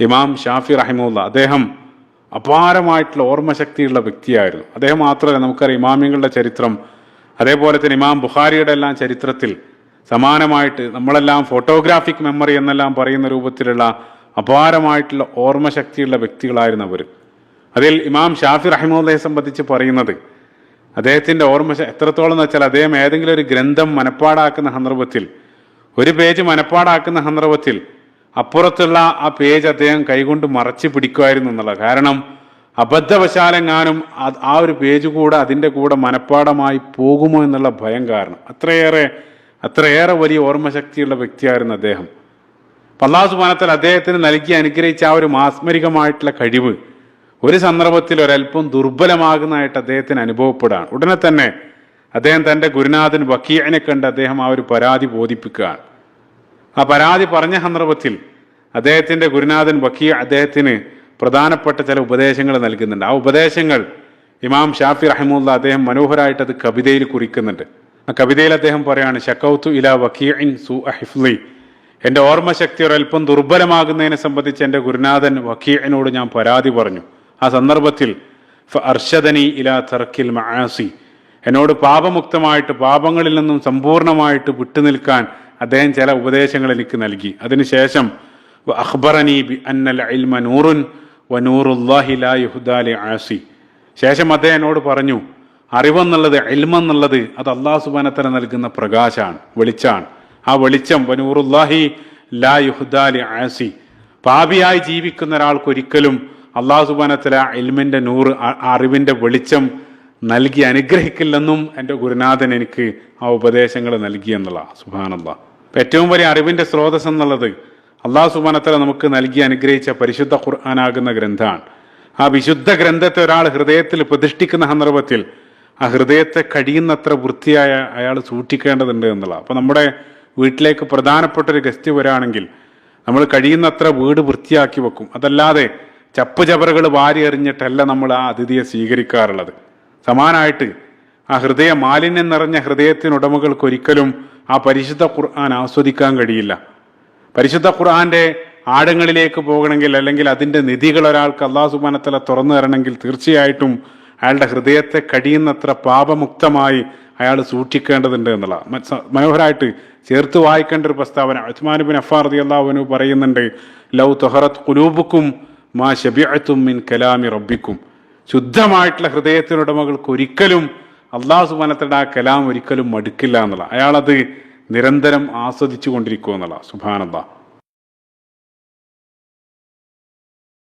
ഇമാം ഷാഫി റഹിമുല്ല അദ്ദേഹം അപാരമായിട്ടുള്ള ഓർമ്മശക്തിയുള്ള വ്യക്തിയായിരുന്നു. അദ്ദേഹം മാത്രമല്ല നമുക്കറിയാം ഇമാമിങ്ങളുടെ ചരിത്രം അതേപോലെ തന്നെ ഇമാം ബുഖാരിയുടെ എല്ലാം ചരിത്രത്തിൽ സമാനമായിട്ട് നമ്മളെല്ലാം ഫോട്ടോഗ്രാഫിക് മെമ്മറി എന്നെല്ലാം പറയുന്ന രൂപത്തിലുള്ള അപാരമായിട്ടുള്ള ഓർമ്മശക്തിയുള്ള വ്യക്തികളായിരുന്നു അവർ അതിൽ ഇമാം ഷാഫി റഹിമുല്ലയെ സംബന്ധിച്ച് പറയുന്നത് അദ്ദേഹത്തിന്റെ ഓർമ്മ എത്രത്തോളം എന്ന് വെച്ചാൽ അദ്ദേഹം ഏതെങ്കിലും ഒരു ഗ്രന്ഥം മനപ്പാടാക്കുന്ന സന്ദർഭത്തിൽ ഒരു പേജ് മനപ്പാടാക്കുന്ന സന്ദർഭത്തിൽ അപ്പുറത്തുള്ള ആ പേജ് അദ്ദേഹം കൈകൊണ്ട് മറച്ച് പിടിക്കുമായിരുന്നു എന്നുള്ളത് കാരണം അബദ്ധവശാലെങ്ങാനും ആ ഒരു പേജ് കൂടെ അതിന്റെ കൂടെ മനഃപ്പാടമായി പോകുമോ എന്നുള്ള ഭയം കാരണം. അത്രയേറെ അത്രയേറെ വലിയ ഓർമ്മശക്തിയുള്ള വ്യക്തിയായിരുന്നു അദ്ദേഹം. പല്ലാസു സുബാനത്തിൽ അദ്ദേഹത്തിന് നൽകി അനുഗ്രഹിച്ച ആ ഒരു മാസ്മരികമായിട്ടുള്ള കഴിവ് ഒരു സന്ദർഭത്തിൽ ഒരല്പം ദുർബലമാകുന്നതായിട്ട് അദ്ദേഹത്തിന് അനുഭവപ്പെടുകയാണ് ഉടനെ തന്നെ അദ്ദേഹം തന്റെ ഗുരുനാഥൻ വക്കീയനെ കണ്ട് അദ്ദേഹം ആ ഒരു പരാതി ബോധിപ്പിക്കുകയാണ്. ആ പരാതി പറഞ്ഞ സന്ദർഭത്തിൽ അദ്ദേഹത്തിന്റെ ഗുരുനാഥൻ വക്കീ അദ്ദേഹത്തിന് പ്രധാനപ്പെട്ട ചില ഉപദേശങ്ങൾ നൽകുന്നുണ്ട്. ആ ഉപദേശങ്ങൾ ഇമാം ഷാഫി റഹമുല്ല അദ്ദേഹം മനോഹരമായിട്ട് അത് കവിതയിൽ കുറിക്കുന്നുണ്ട്. ആ കവിതയിൽ അദ്ദേഹം പറയാണ് ഷക്കൗത്തു ഇല വക്കീൻ സു അഹിഫ്ലി എന്റെ ഓർമ്മശക്തി ഒരൽപ്പം ദുർബലമാകുന്നതിനെ സംബന്ധിച്ച് എന്റെ ഗുരുനാഥൻ വക്കീഇനോട് ഞാൻ പരാതി പറഞ്ഞു. ആ സന്ദർഭത്തിൽ അർഷദനി ഇല തർക്കിൽ മആസി എന്നോട് പാപമുക്തമായിട്ട് പാപങ്ങളിൽ നിന്നും സമ്പൂർണമായിട്ട് വിട്ടുനിൽക്കാൻ അദ്ദേഹം ചില ഉപദേശങ്ങൾ എനിക്ക് നൽകി. അതിനുശേഷം അഖ്ബറനി ബി അന്നൽ ഇൽമ നൂറുൻ വ നൂറുല്ലാഹി ലാ യുഹുദാലി ആസി. ശേഷം അദ്ദേഹം എന്നോട് പറഞ്ഞു അറിവെന്നുള്ളത് എൽമെന്നുള്ളത് അത് അള്ളാഹു സുബാനത്തല നൽകുന്ന പ്രകാശാണ് വെളിച്ചാണ് ആ വെളിച്ചം വ നൂറുല്ലാഹി ലാ യുഹുദാലി ആസി. പാപിയായി ജീവിക്കുന്ന ഒരാൾക്കൊരിക്കലും അള്ളാഹു സുബാനത്തല എൽമിന്റെ നൂറ് അറിവിന്റെ വെളിച്ചം നൽകി അനുഗ്രഹിക്കില്ലെന്നും എന്റെ ഗുരുനാഥൻ എനിക്ക് ആ ഉപദേശങ്ങൾ നൽകിയെന്നുള്ള സുബാനല്ല ഏറ്റവും വലിയ അറിവിന്റെ സ്രോതസ് എന്നുള്ളത് അള്ളാഹു സുബാനത്തല നമുക്ക് നൽകി അനുഗ്രഹിച്ച പരിശുദ്ധ ഖുർആനാകുന്ന ഗ്രന്ഥമാണ് ആ വിശുദ്ധ ഗ്രന്ഥത്തെ ഒരാൾ ഹൃദയത്തിൽ പ്രതിഷ്ഠിക്കുന്ന സന്ദർഭത്തിൽ ആ ഹൃദയത്തെ കഴിയുന്നത്ര വൃത്തിയായ അയാൾ സൂക്ഷിക്കേണ്ടതുണ്ട് എന്നുള്ള അപ്പോൾ നമ്മുടെ വീട്ടിലേക്ക് പ്രധാനപ്പെട്ട ഒരു ഗസ്റ്റ് വരാണെങ്കിൽ നമ്മൾ കഴിയുന്നത്ര വീട് വൃത്തിയാക്കി വെക്കും. അതല്ലാതെ ചപ്പ് ചവറുകൾ വാരി എറിഞ്ഞിട്ടല്ല നമ്മൾ ആ അതിഥിയെ സ്വീകരിക്കാറുള്ളത്. സമാനായിട്ട് ആ ഹൃദയ മാലിന്യം നിറഞ്ഞ ഹൃദയത്തിനുടമകൾക്ക് ഒരിക്കലും ആ പരിശുദ്ധ ഖുർആൻ ആസ്വദിക്കാൻ കഴിയില്ല. പരിശുദ്ധ ഖുർആന്റെ ആഴങ്ങളിലേക്ക് പോകണമെങ്കിൽ അല്ലെങ്കിൽ അതിന്റെ നിധികൾ ഒരാൾക്ക് അള്ളാഹു സുബാനത്തല തുറന്നു തരണമെങ്കിൽ തീർച്ചയായിട്ടും അയാളുടെ ഹൃദയത്തെ കഴിയുന്നത്ര പാപമുക്തമായി അയാൾ സൂക്ഷിക്കേണ്ടതുണ്ട് എന്നുള്ള മനോഹരമായിട്ട് ചേർത്ത് വായിക്കേണ്ട ഒരു പ്രസ്താവന. ഉസ്മാൻ ബിൻ അഫാർ റതി അള്ളാഹുവിനു പറയുന്നുണ്ട് ലൗ തൊഹറത്ത് കുലൂബുക്കും മാ ഷബിഅത്തും മിൻ കലാമി റബ്ബിക്കും. ശുദ്ധമായിട്ടുള്ള ഹൃദയത്തിനുടമകൾക്ക് ഒരിക്കലും അള്ളാഹു സുബാനത്തയുടെ ആ കലാം ഒരിക്കലും മടുക്കില്ല എന്നുള്ള അയാളത് നിരന്തരം ആസ്വദിച്ചു കൊണ്ടിരിക്കുക എന്നുള്ള സുബാനല്ലാ